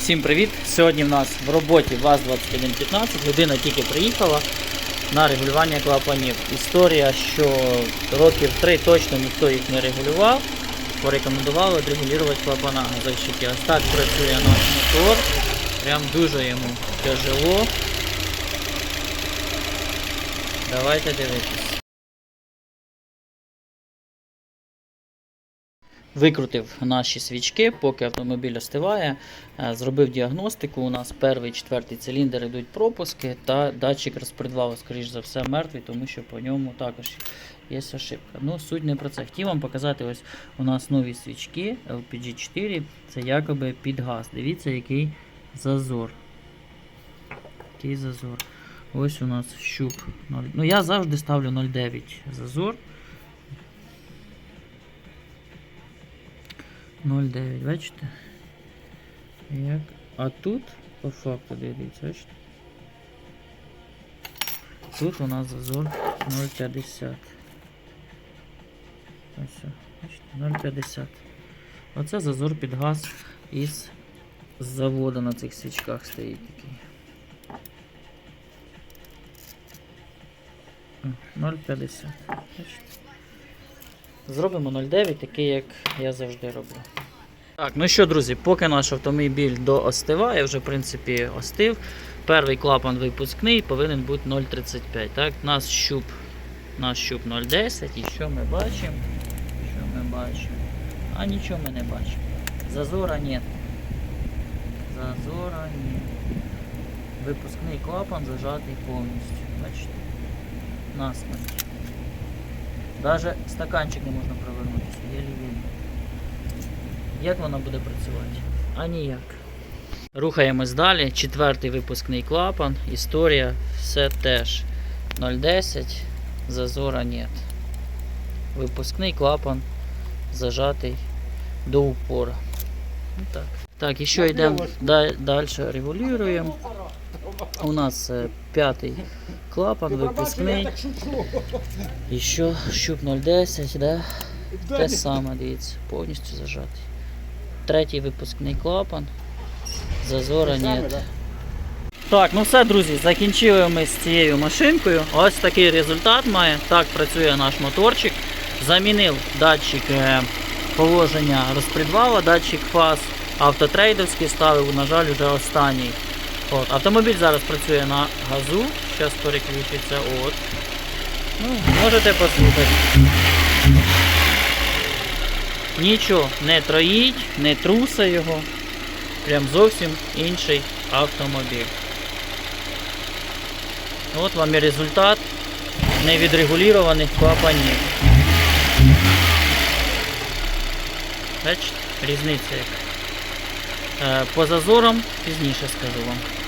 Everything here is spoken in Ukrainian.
Всім привіт! Сьогодні в нас в роботі ВАЗ-2115. Людина тільки приїхала на регулювання клапанів. Історія, що років три точно ніхто їх не регулював. Порекомендували регулювати клапана газовщики. Ось так працює наш мотор. Прям дуже йому тяжело. Давайте дивитись. Викрутив наші свічки, поки автомобіль остиває. Е, Зробив діагностику. У нас перший четвертий циліндр йдуть пропуски та датчик розпредвалу, скоріш за все, мертвий, тому що по ньому також є ошибка. Ну, суть не про це. Хотів вам показати, ось у нас нові свічки LPG 4. Це якоби під газ. Дивіться, який зазор. Який зазор. Ось у нас щуп. Ну, я завжди ставлю 0,9 зазор. 0,9, бачите? Як? А тут, по факту, дивіться, бачите? Тут у нас зазор 0,50. Ось, бачите, 0,50. Оце зазор під газ із заводу на цих свічках стоїть такий. 0,50. Бачите? Зробимо 0,9, такий, як я завжди роблю. Так, ну що, друзі, поки наш автомобіль доостиває, вже в принципі остив. Перший клапан випускний повинен бути 0,35. Так, наш щуп, наш щуп 0,10. І що ми бачимо? Що ми бачимо? А нічого ми не бачимо. Зазора нет. Зазора нет. Випускний клапан зажатий повністю. Бачите? Насмерть. Даже стаканчик не можна провернутися, єлі-єлі. Як вона буде працювати? А ніяк. Рухаємось далі. Четвертий випускний клапан. Історія все теж 0,10. Зазора нет. Випускний клапан зажатий до упора. Ну, так. Так, і що йдемо далі регулюємо. У нас е, п'ятий клапан, випускний. І що, щуп 0,10, да? Те саме, дивіться, повністю зажатий. Третій випускний клапан. Зазора нет. Так, ну все, друзі, закінчили ми з цією машинкою. Ось такий результат має. Так працює наш моторчик. Замінив датчик е, положення розпредвала, датчик фаз автотрейдовський ставив, на жаль, вже останній. От, автомобіль зараз працює на газу. Зараз переключиться. От. Ну, можете послухати. Нічого не троїть, не труса його. Прям зовсім інший автомобіль. От вам і результат невідрегулірованих клапанів. Бачите, різниця як. Е, По зазорам пізніше скажу вам.